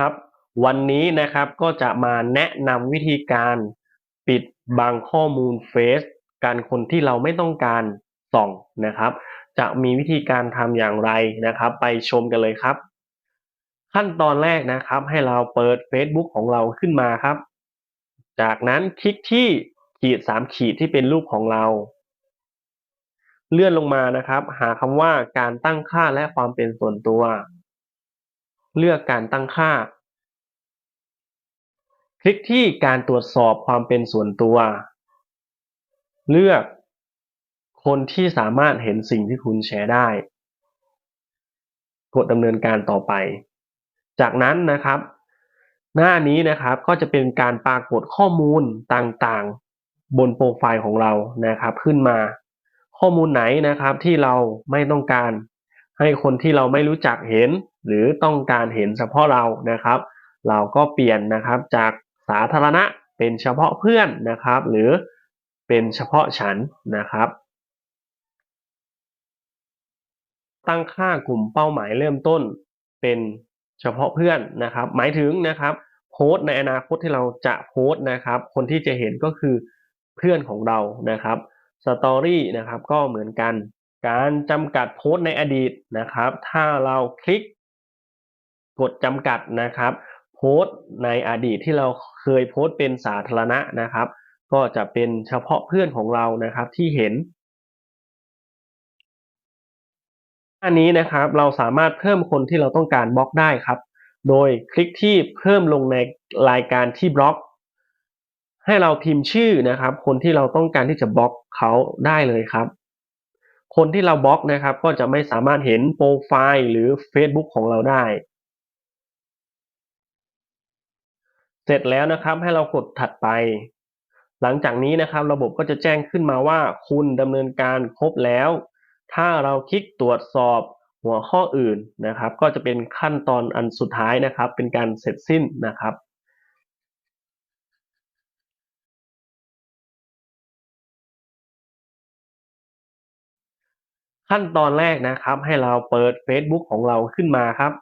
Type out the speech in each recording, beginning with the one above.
ครับ วันนี้นะครับก็จะมาแนะนำวิธีการปิดบังข้อมูลเฟซการคนที่เราไม่ต้องการส่องนะครับ จะมีวิธีการทำอย่างไรนะครับ ไปชมกันเลยครับ ขั้นตอนแรกนะครับ ให้เราเปิด Facebook ของเราขึ้นมาครับ จากนั้นคลิกที่ขีดสามขีดที่เป็นรูปของเรา เลื่อนลงมานะครับ หาคำว่าการตั้งค่าและความเป็นส่วนตัว เลือกการตั้งค่า คลิกที่การตรวจสอบความเป็นส่วนตัว เลือกคนที่สามารถเห็นสิ่งที่คุณแชร์ได้ กดดำเนินการต่อไป จากนั้นนะครับ หน้านี้นะครับก็จะเป็นการปรากฏข้อมูลต่างๆ บนโปรไฟล์ของเรานะครับขึ้นมา ข้อมูลไหนนะครับที่เราไม่ต้องการ ให้คนที่เราไม่รู้จักเห็น หรือต้องการเห็นเฉพาะเรานะครับ เราก็เปลี่ยนนะครับจากสาธารณะเป็นเฉพาะเพื่อนนะครับ หรือเป็นเฉพาะฉันนะครับ ตั้งค่ากลุ่มเป้าหมายเริ่มต้นเป็นเฉพาะเพื่อนนะครับ หมายถึงนะครับโพสต์ในอนาคตที่เราจะโพสต์นะครับ คนที่จะเห็นก็คือเพื่อนของเรานะครับสตอรี่นะครับก็เหมือนกัน การจำกัดโพสต์ในอดีตนะครับ ถ้าเราคลิกกดจำกัดนะครับ โพสต์ในอดีตที่เราเคยโพสต์เป็นสาธารณะนะครับ ก็จะเป็นเฉพาะเพื่อนของเรานะครับที่เห็น อันนี้นะครับเราสามารถเพิ่มคนที่เราต้องการบล็อกได้ครับ โดยคลิกที่เพิ่มลงในรายการที่บล็อก ให้เราพิมพ์ชื่อนะครับ คนที่เราต้องการที่จะบล็อกเขาได้เลยครับ คนที่เราบล็อกนะครับ ก็จะไม่สามารถเห็นโปรไฟล์หรือ Facebook ของเราได้ เสร็จแล้วนะครับให้เรากดถัดไป หลังจากนี้นะครับ ระบบก็จะแจ้งขึ้นมาว่าคุณดำเนินการครบแล้ว ถ้าเราคลิกตรวจสอบหัวข้ออื่นนะครับ ก็จะเป็นขั้นตอนอันสุดท้ายนะครับ เป็นการเสร็จสิ้นนะครับ ขั้นตอนแรกนะครับ ให้เราเปิด Facebook ของเราขึ้นมาครับ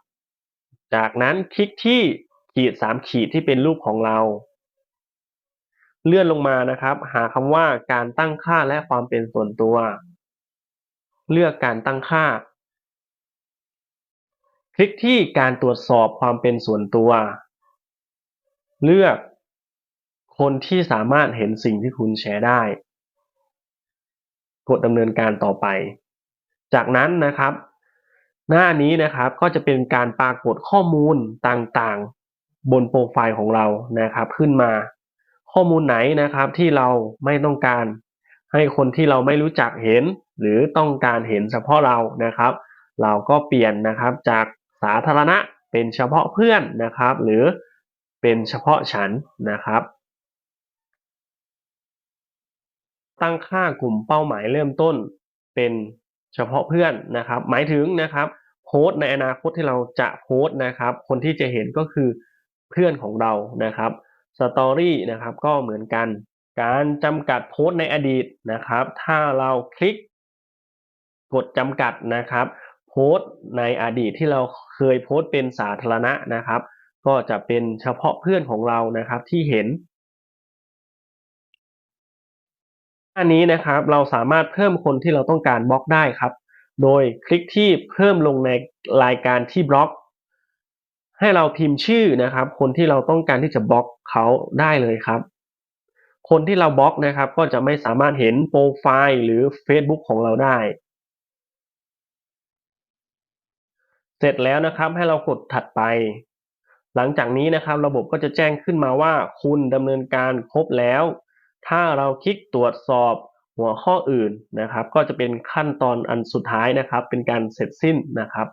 จากนั้นคลิกที่ขีดสามขีดที่เป็นรูปของเรา เลื่อนลงมานะครับ หาคำว่าการตั้งค่าและความเป็นส่วนตัว เลือกการตั้งค่า คลิกที่การตรวจสอบความเป็นส่วนตัว เลือกคนที่สามารถเห็นสิ่งที่คุณแชร์ได้ กดดำเนินการต่อไป จากนั้นนะครับ หน้านี้นะครับก็จะเป็นการปรากฏข้อมูลต่างๆ บนโปรไฟล์ของเรานะครับ ขึ้นมา ข้อมูลไหนนะครับที่เราไม่ต้องการ ให้คนที่เราไม่รู้จักเห็น หรือต้องการเห็นเฉพาะเรานะครับ เราก็เปลี่ยนนะครับจากสาธารณะเป็นเฉพาะเพื่อนนะครับ หรือเป็นเฉพาะฉันนะครับ ตั้งค่ากลุ่มเป้าหมายเริ่มต้นเป็น เฉพาะเพื่อนนะครับ หมายถึงนะครับโพสต์ในอนาคตที่เราจะโพสต์นะครับ คนที่จะเห็นก็คือเพื่อนของเรานะครับสตอรี่นะครับก็เหมือนกัน การจำกัดโพสต์ในอดีตนะครับ ถ้าเราคลิก กดจำกัดนะครับ โพสต์ในอดีตที่เราเคยโพสต์เป็นสาธารณะนะครับ ก็จะเป็นเฉพาะเพื่อนของเรานะครับที่เห็น อันนี้นะครับเราสามารถเพิ่มคนที่เราต้องการบล็อกได้ครับ โดยคลิกที่เพิ่มลงในรายการที่บล็อก ให้เราพิมพ์ชื่อนะครับ คนที่เราต้องการที่จะบล็อกเขาได้เลยครับ คนที่เราบล็อกนะครับ ก็จะไม่สามารถเห็นโปรไฟล์หรือ Facebook ของเราได้ เสร็จแล้วนะครับให้เรากดถัดไป หลังจากนี้นะครับ ระบบก็จะแจ้งขึ้นมาว่าคุณดำเนินการครบแล้ว ถ้าเราคลิกตรวจสอบหัวข้ออื่นนะครับ ก็จะเป็นขั้นตอนอันสุดท้ายนะครับ เป็นการเสร็จสิ้นนะครับ